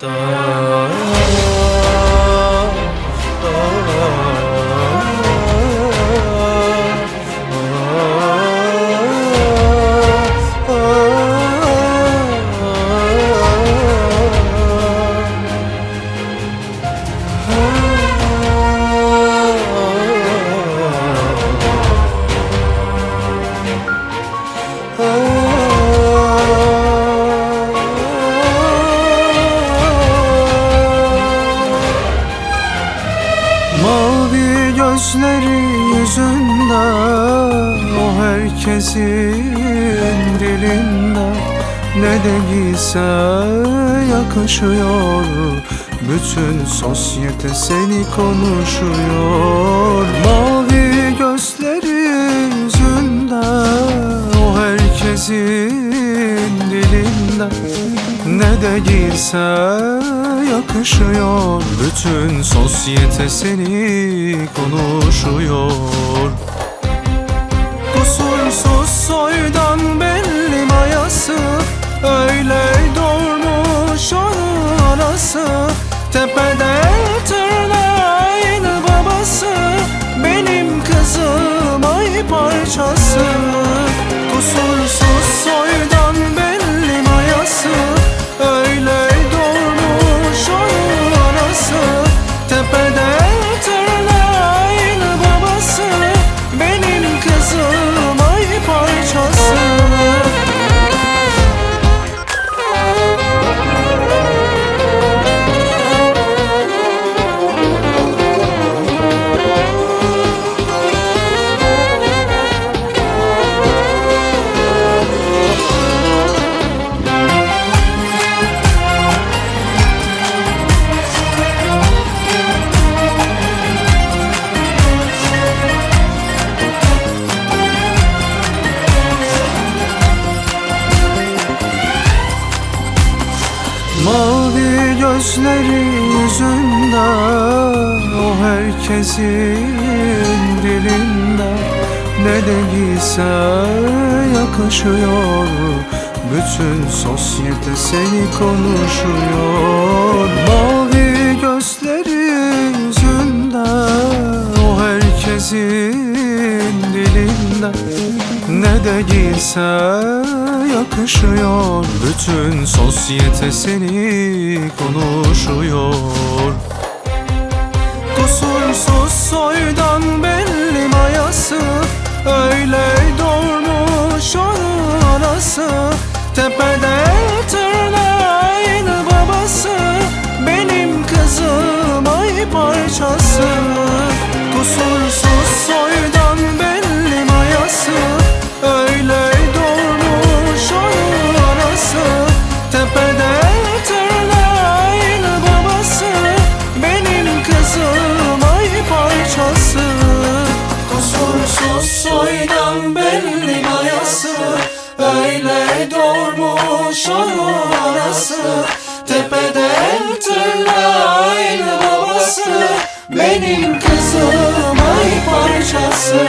Mavi gözleri yüzünde O herkesin dilinde Ne de giyse yakışıyor. Bütün sosyete seni konuşuyor. Mavi gözleri yüzünde O herkesin dilinde Ne de giyse yakışıyor. Bütün sosyete seni konuşuyor. Kusursuz soydan belli mayası Öyle doğmuş onun anası. Tepede tırnağı aynı babası Benim kızım ay parçası. Kusursuz soydan gözleri yüzünde O herkesin dilinde. Ne de giyse yakışıyor Bütün sosyete seni konuşuyor Ne de giyse yakışıyor. Bütün sosyete seni konuşuyor. Kusursuz soydan belli mayası. Öyle doğmuş onun anası Tepede tırnağı babası. Benim kızım ay parçası Doğmuş onun anası Tepede tırnağı aynı babası. Benim kızım ay parçası.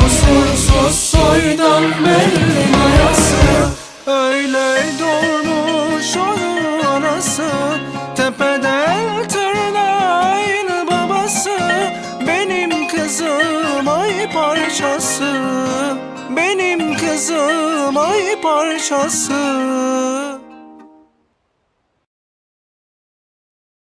Kusursuz soydan belli mayası. Öyle doğmuş onun anası Tepede tırnağı aynı babası. Benim kızım ay parçası. Benim kızım ay parçası